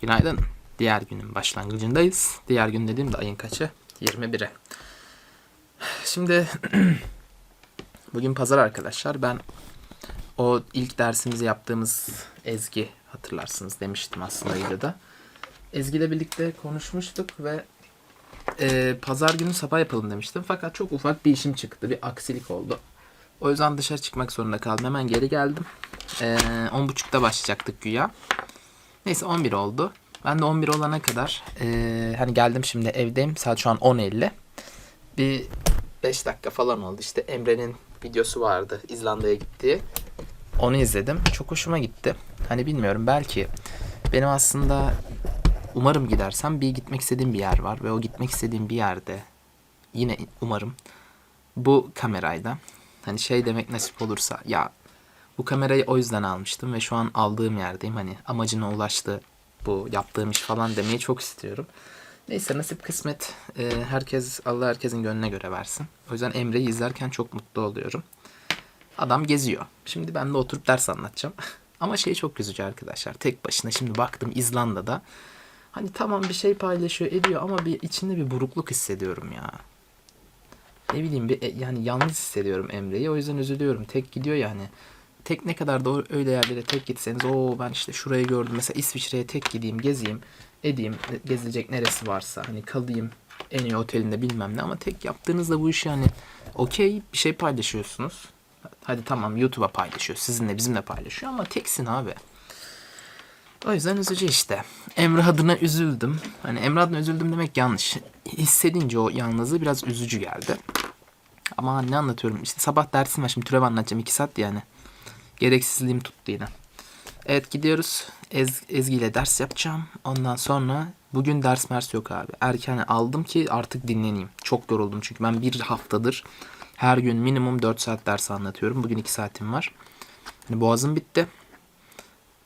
Günaydın. Diğer günün başlangıcındayız. Diğer gün dediğim de ayın kaçı? 21'i. Şimdi bugün pazar arkadaşlar. Ben o ilk dersimizi yaptığımız Ezgi hatırlarsınız demiştim aslında videoda. Ezgi ile birlikte konuşmuştuk ve e, pazar günü sabah yapalım demiştim. Fakat çok ufak bir işim çıktı. Bir aksilik oldu. O yüzden dışarı çıkmak zorunda kaldım. Hemen geri geldim. E, 10.30'da başlayacaktık güya. Neyse 11 oldu. Ben de 11 olana kadar e, hani geldim şimdi evdeyim. Saat şu an 10.50. Bir 5 dakika falan oldu. İşte Emre'nin videosu vardı İzlanda'ya gittiği. Onu izledim. Çok hoşuma gitti. Hani bilmiyorum belki benim aslında umarım gidersem bir gitmek istediğim bir yer var ve o gitmek istediğim bir yerde yine umarım bu kamerayla hani şey demek nasip olursa ya bu kamerayı o yüzden almıştım ve şu an aldığım yerdeyim. Hani amacına ulaştı bu yaptığım iş falan demeyi çok istiyorum. Neyse nasip kısmet Ee, herkes Allah herkesin gönlüne göre versin. O yüzden Emre'yi izlerken çok mutlu oluyorum. Adam geziyor. Şimdi ben de oturup ders anlatacağım. Ama şey çok üzücü arkadaşlar. Tek başına şimdi baktım İzlanda'da. Hani tamam bir şey paylaşıyor ediyor ama bir içinde bir burukluk hissediyorum ya. Ne bileyim bir e, yani yalnız hissediyorum Emre'yi. O yüzden üzülüyorum. Tek gidiyor yani. Tek ne kadar da öyle yerlere tek gitseniz o ben işte şurayı gördüm. Mesela İsviçre'ye tek gideyim, gezeyim, edeyim. Gezilecek neresi varsa hani kalayım en iyi otelinde bilmem ne ama tek yaptığınızda bu iş yani okey bir şey paylaşıyorsunuz. Hadi tamam YouTube'a paylaşıyor. Sizinle bizimle paylaşıyor ama teksin abi. O yüzden üzücü işte. Emre adına üzüldüm. Hani Emre adına üzüldüm demek yanlış. Hissedince o yalnızlığı biraz üzücü geldi. Ama ne anlatıyorum? İşte sabah dersim var. Şimdi türev anlatacağım. 2 saat yani. Gereksizliğim tuttu yine. Evet gidiyoruz. Ez, Ezgi ile ders yapacağım. Ondan sonra bugün ders mers yok abi. Erken aldım ki artık dinleneyim. Çok yoruldum çünkü ben bir haftadır her gün minimum 4 saat ders anlatıyorum. Bugün 2 saatim var. Hani boğazım bitti.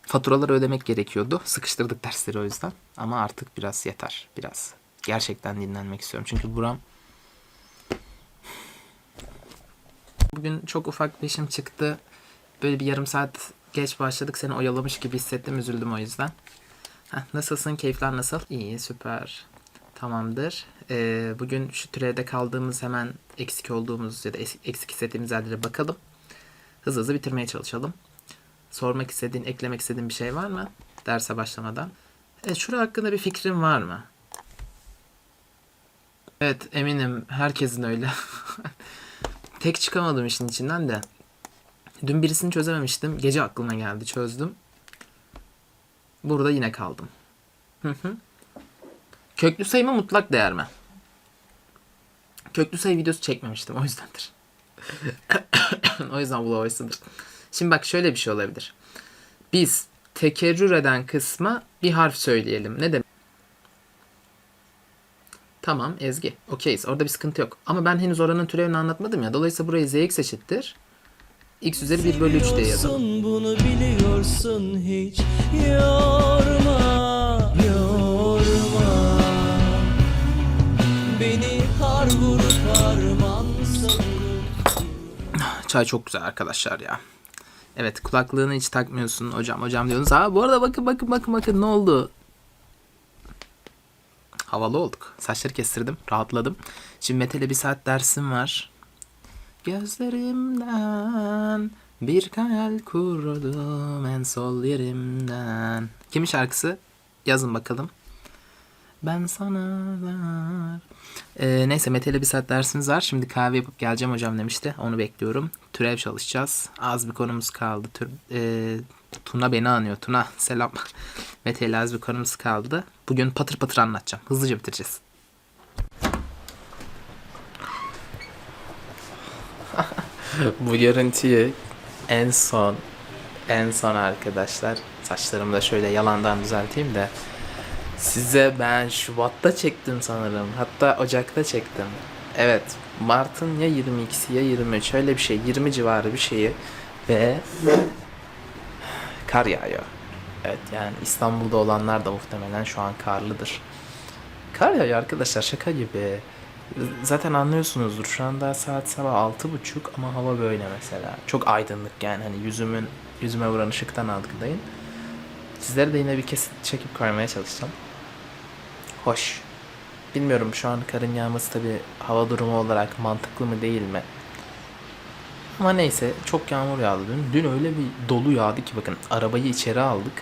Faturaları ödemek gerekiyordu. Sıkıştırdık dersleri o yüzden. Ama artık biraz yeter. Biraz. Gerçekten dinlenmek istiyorum. Çünkü buram Bugün çok ufak bir işim çıktı. Böyle bir yarım saat geç başladık. Seni oyalamış gibi hissettim. Üzüldüm o yüzden. Heh, nasılsın? Keyifler nasıl? İyi, süper. Tamamdır. Ee, bugün şu türevde kaldığımız hemen eksik olduğumuz ya da eksik hissettiğimiz yerlere bakalım. Hızlı hızlı bitirmeye çalışalım. Sormak istediğin, eklemek istediğin bir şey var mı? Derse başlamadan. Evet, şura hakkında bir fikrin var mı? Evet, eminim herkesin öyle. Tek çıkamadım işin içinden de. Dün birisini çözememiştim. Gece aklıma geldi, çözdüm. Burada yine kaldım. Köklü sayı mı mutlak değer mi? Köklü sayı videosu çekmemiştim o yüzdendir. o yüzden bu voice'ıdır. Şimdi bak şöyle bir şey olabilir. Biz tekerrür eden kısma bir harf söyleyelim. Ne demek? Tamam Ezgi. Okeyiz. Orada bir sıkıntı yok. Ama ben henüz oranın türevini anlatmadım ya. Dolayısıyla burayı zx eşittir. X üzeri 1 bölü 3 diye yazalım. Bunu biliyorsun hiç yorma yorma beni har vurup harman Çay çok güzel arkadaşlar ya. Evet kulaklığını hiç takmıyorsun hocam hocam diyorsunuz. Ha bu arada bakın bakın bakın bakın ne oldu? Havalı olduk. Saçları kestirdim. Rahatladım. Şimdi Mete'yle bir saat dersim var. Gözlerimden bir hayal kurdum en sol yerimden. Kimin şarkısı? Yazın bakalım. Ben sana ver. Ee, neyse Mete'yle bir saat dersimiz var. Şimdi kahve yapıp geleceğim hocam demişti. Onu bekliyorum. Türev çalışacağız. Az bir konumuz kaldı. Tür, ee, Tuna beni anıyor. Tuna selam. Mete'yle az bir konumuz kaldı. Bugün patır patır anlatacağım. Hızlıca bitireceğiz. Bu görüntüyü en son en son arkadaşlar saçlarımı da şöyle yalandan düzelteyim de Size ben Şubat'ta çektim sanırım. Hatta Ocak'ta çektim. Evet. Mart'ın ya 22'si ya 23. Öyle bir şey. 20 civarı bir şeyi. Ve kar yağıyor. Evet yani İstanbul'da olanlar da muhtemelen şu an karlıdır. Kar yağıyor arkadaşlar şaka gibi. Zaten anlıyorsunuzdur şu anda saat sabah altı buçuk ama hava böyle mesela. Çok aydınlık yani hani yüzümün yüzüme vuran ışıktan algılayın. Sizlere de yine bir kesit çekip koymaya çalışacağım. Hoş. Bilmiyorum şu an karın yağması tabi hava durumu olarak mantıklı mı değil mi? Ama neyse çok yağmur yağdı dün. Dün öyle bir dolu yağdı ki bakın arabayı içeri aldık.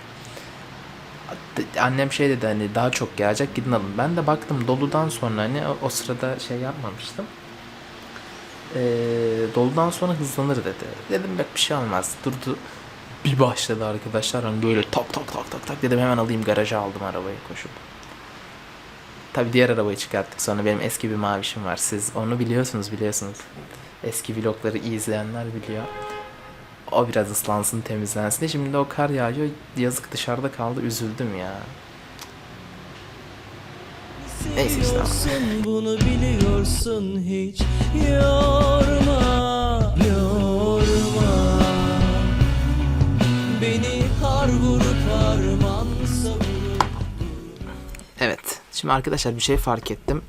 Annem şey dedi hani daha çok yağacak gidin alın. Ben de baktım doludan sonra hani o sırada şey yapmamıştım. Ee, doludan sonra hızlanır dedi. Dedim bak bir şey olmaz. Durdu. Bir başladı arkadaşlar hani böyle tak tak tak tak tak dedim hemen alayım garaja aldım arabayı koşup. Tabi diğer arabayı çıkarttık sonra benim eski bir mavişim var. Siz onu biliyorsunuz biliyorsunuz. Eski vlogları iyi izleyenler biliyor. O biraz ıslansın temizlensin. Şimdi o kar yağıyor. Yazık dışarıda kaldı üzüldüm ya. Neyse işte ama. Bunu biliyorsun hiç Yorma Yorma Beni har vurup harman savurup Evet. Şimdi arkadaşlar bir şey fark ettim.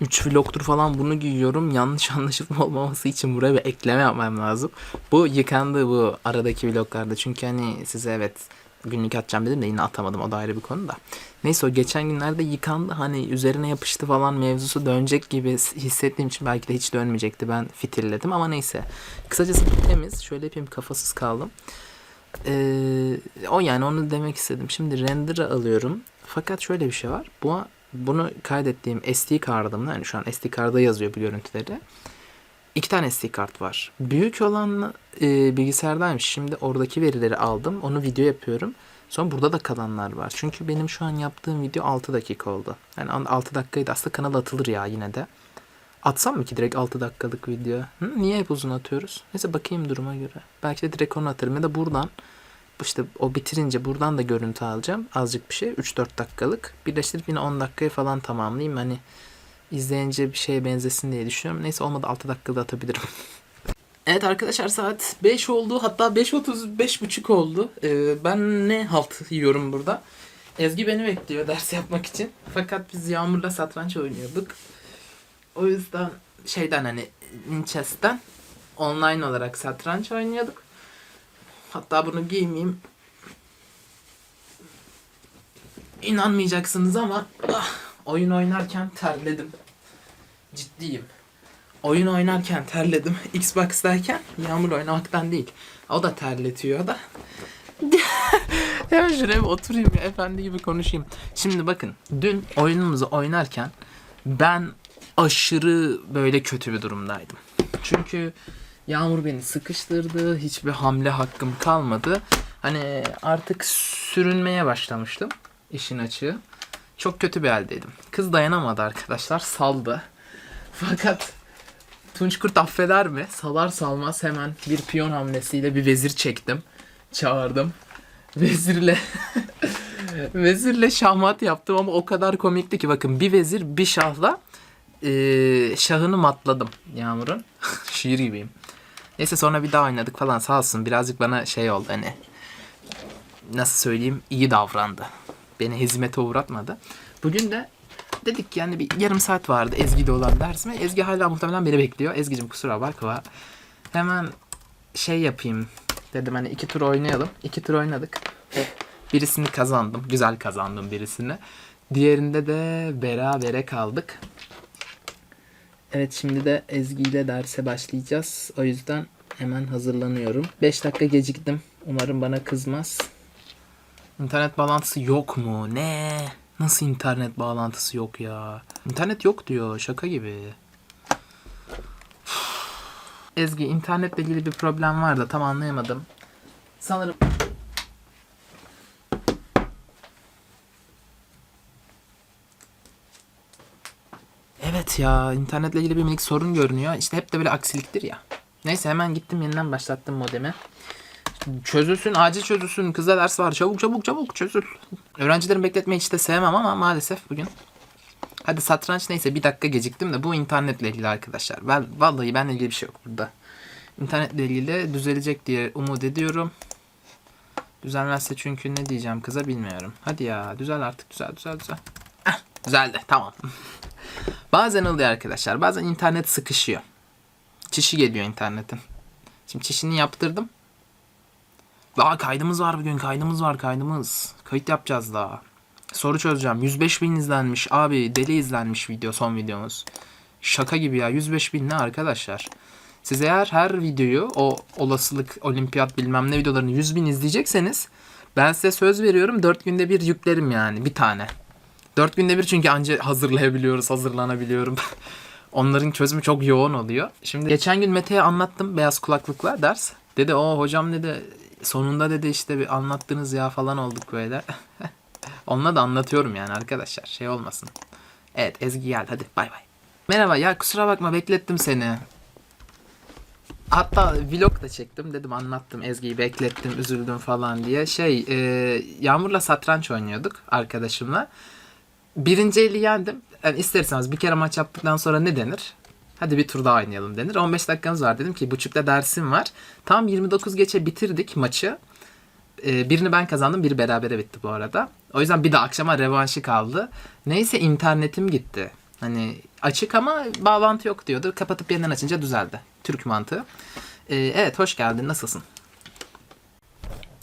3 vlogtur falan bunu giyiyorum. Yanlış anlaşılma olmaması için buraya bir ekleme yapmam lazım. Bu yıkandı bu aradaki vloglarda. Çünkü hani size evet günlük atacağım dedim de yine atamadım. O da ayrı bir konu da. Neyse o geçen günlerde yıkandı. Hani üzerine yapıştı falan mevzusu dönecek gibi hissettiğim için belki de hiç dönmeyecekti. Ben fitildedim ama neyse. Kısacası temiz. Şöyle yapayım kafasız kaldım. Ee, o yani onu demek istedim. Şimdi render'ı alıyorum. Fakat şöyle bir şey var. Bu bunu kaydettiğim SD kartımda yani şu an SD kartda yazıyor bu görüntüleri. İki tane SD kart var. Büyük olan e, bilgisayardaymış. Şimdi oradaki verileri aldım. Onu video yapıyorum. Sonra burada da kalanlar var. Çünkü benim şu an yaptığım video 6 dakika oldu. Yani 6 dakikaydı. Aslında kanala atılır ya yine de. Atsam mı ki direkt 6 dakikalık video? Hı? Niye hep uzun atıyoruz? Neyse bakayım duruma göre. Belki de direkt onu atarım ya da buradan işte o bitirince buradan da görüntü alacağım. Azıcık bir şey. 3-4 dakikalık. Birleştirip yine 10 dakikayı falan tamamlayayım. Hani izleyince bir şeye benzesin diye düşünüyorum. Neyse olmadı 6 dakikada atabilirim. Evet arkadaşlar saat 5 oldu. Hatta 5.30 5.30 oldu. Ee, ben ne halt yiyorum burada? Ezgi beni bekliyor ders yapmak için. Fakat biz Yağmur'la satranç oynuyorduk. O yüzden şeyden hani Chess'ten online olarak satranç oynuyorduk. Hatta bunu giymeyeyim. İnanmayacaksınız ama ah, oyun oynarken terledim. Ciddiyim. Oyun oynarken terledim. Xbox'tayken yağmur oynamaktan değil. O da terletiyor da. Hemen şuraya bir oturayım ya efendi gibi konuşayım. Şimdi bakın dün oyunumuzu oynarken ben aşırı böyle kötü bir durumdaydım. Çünkü Yağmur beni sıkıştırdı. Hiçbir hamle hakkım kalmadı. Hani artık sürünmeye başlamıştım. işin açığı. Çok kötü bir haldeydim. Kız dayanamadı arkadaşlar. Saldı. Fakat Tunç Kurt affeder mi? Salar salmaz hemen bir piyon hamlesiyle bir vezir çektim. Çağırdım. Vezirle vezirle şahmat yaptım ama o kadar komikti ki bakın bir vezir bir şahla eee, şahını matladım Yağmur'un. Şiir gibiyim. Neyse sonra bir daha oynadık falan sağ olsun birazcık bana şey oldu hani nasıl söyleyeyim iyi davrandı. Beni hizmete uğratmadı. Bugün de dedik yani bir yarım saat vardı Ezgi'de olan dersime. Ezgi hala muhtemelen beni bekliyor. Ezgi'cim kusura bakma. Hemen şey yapayım dedim hani iki tur oynayalım. İki tur oynadık. Birisini kazandım. Güzel kazandım birisini. Diğerinde de berabere kaldık. Evet şimdi de Ezgi ile derse başlayacağız. O yüzden hemen hazırlanıyorum. 5 dakika geciktim. Umarım bana kızmaz. İnternet bağlantısı yok mu? Ne? Nasıl internet bağlantısı yok ya? İnternet yok diyor. Şaka gibi. Ezgi internetle ilgili bir problem var da tam anlayamadım. Sanırım Ya internetle ilgili bir minik sorun görünüyor. İşte hep de böyle aksiliktir ya. Neyse hemen gittim yeniden başlattım modemi. Çözülsün acil çözülsün. Kızla ders var çabuk çabuk çabuk çözül. Öğrencilerin bekletmeyi hiç de sevmem ama maalesef bugün. Hadi satranç neyse bir dakika geciktim de bu internetle ilgili arkadaşlar. Ben, vallahi benimle ilgili bir şey yok burada. İnternetle ilgili düzelecek diye umut ediyorum. Düzelmezse çünkü ne diyeceğim kıza bilmiyorum. Hadi ya düzel artık düzel düzel düzel. Heh, düzeldi tamam. Bazen oluyor arkadaşlar. Bazen internet sıkışıyor. Çişi geliyor internetin. Şimdi çişini yaptırdım. Daha kaydımız var bugün kaydımız var kaydımız. Kayıt yapacağız daha. Soru çözeceğim. 105 bin izlenmiş abi deli izlenmiş video son videomuz. Şaka gibi ya 105 bin ne arkadaşlar. Siz eğer her videoyu o olasılık olimpiyat bilmem ne videolarını 100 bin izleyecekseniz ben size söz veriyorum 4 günde bir yüklerim yani bir tane. 4 günde bir çünkü anca hazırlayabiliyoruz hazırlanabiliyorum. Onların çözümü çok yoğun oluyor. Şimdi geçen gün Mete'ye anlattım beyaz kulaklıkla ders. Dedi o hocam dedi sonunda dedi işte bir anlattınız ya falan olduk böyle. Onunla da anlatıyorum yani arkadaşlar şey olmasın. Evet Ezgi geldi hadi bay bay. Merhaba ya kusura bakma beklettim seni. Hatta vlog da çektim dedim anlattım Ezgi'yi beklettim üzüldüm falan diye. Şey e, Yağmur'la satranç oynuyorduk arkadaşımla. Birinci eli yendim. Yani ister istemez bir kere maç yaptıktan sonra ne denir? Hadi bir tur daha oynayalım denir. 15 dakikamız var dedim ki buçukta dersim var. Tam 29 geçe bitirdik maçı. Ee, birini ben kazandım, biri berabere bitti bu arada. O yüzden bir de akşama revanşı kaldı. Neyse internetim gitti. Hani açık ama bağlantı yok diyordu. Kapatıp yeniden açınca düzeldi. Türk mantığı. Ee, evet hoş geldin. Nasılsın?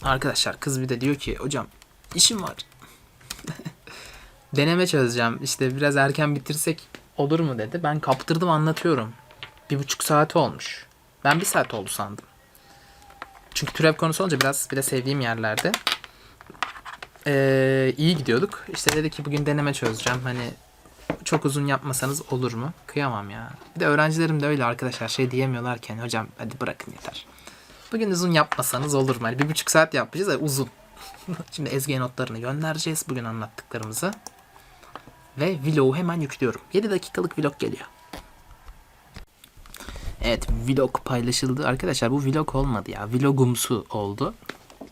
Arkadaşlar kız bir de diyor ki hocam işim var. Deneme çözeceğim. İşte biraz erken bitirsek olur mu dedi. Ben kaptırdım anlatıyorum. Bir buçuk saat olmuş. Ben bir saat oldu sandım. Çünkü türev konusu olunca biraz bir de sevdiğim yerlerde. Ee, iyi gidiyorduk. İşte dedi ki bugün deneme çözeceğim. Hani çok uzun yapmasanız olur mu? Kıyamam ya. Bir de öğrencilerim de öyle arkadaşlar şey diyemiyorlar ki hani hocam hadi bırakın yeter. Bugün uzun yapmasanız olur mu? Hani bir buçuk saat yapacağız da uzun. Şimdi Ezgi'ye notlarını göndereceğiz bugün anlattıklarımızı. Ve vlogu hemen yüklüyorum. 7 dakikalık vlog geliyor. Evet vlog paylaşıldı. Arkadaşlar bu vlog olmadı ya. Vlogumsu oldu.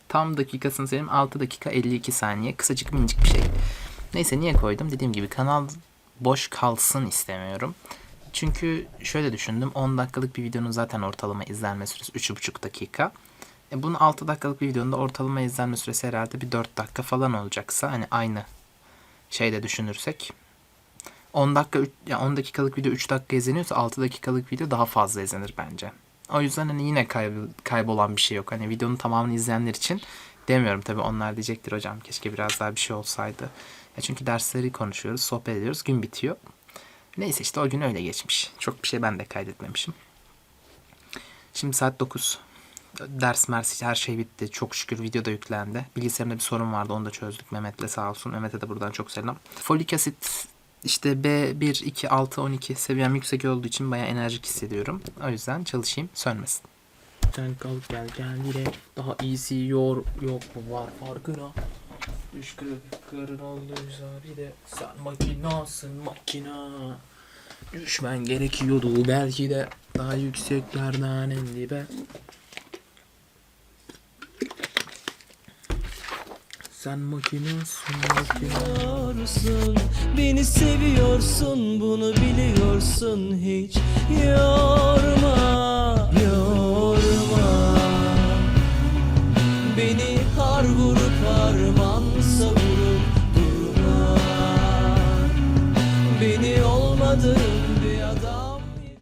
Tam dakikasını söyleyeyim 6 dakika 52 saniye. Kısacık minicik bir şey. Neyse niye koydum? Dediğim gibi kanal boş kalsın istemiyorum. Çünkü şöyle düşündüm. 10 dakikalık bir videonun zaten ortalama izlenme süresi 3,5 dakika. E bunun 6 dakikalık bir videonun da ortalama izlenme süresi herhalde bir 4 dakika falan olacaksa hani aynı şeyde düşünürsek 10 dakika üç- ya 10 dakikalık video 3 dakika izleniyorsa 6 dakikalık video daha fazla izlenir bence. O yüzden hani yine kayb- kaybolan bir şey yok. Hani videonun tamamını izleyenler için demiyorum tabii onlar diyecektir hocam keşke biraz daha bir şey olsaydı. Ya çünkü dersleri konuşuyoruz, sohbet ediyoruz, gün bitiyor. Neyse işte o gün öyle geçmiş. Çok bir şey ben de kaydetmemişim. Şimdi saat 9. Ders mers her şey bitti. Çok şükür video da yüklendi. Bilgisayarımda bir sorun vardı onu da çözdük Mehmet'le sağ olsun. Mehmet'e de buradan çok selam. Folik asit işte B1, 2, 6, 12 seviyem yüksek olduğu için bayağı enerjik hissediyorum. O yüzden çalışayım sönmesin. Sen kalk gel gel yine daha iyisi yor yok mu var farkına. Üç kırın olduysa bir de sen makinasın makina. Düşmen gerekiyordu belki de daha yükseklerden en dibe. Sen makinasın makina. Biliyorsun, beni seviyorsun bunu biliyorsun hiç yorma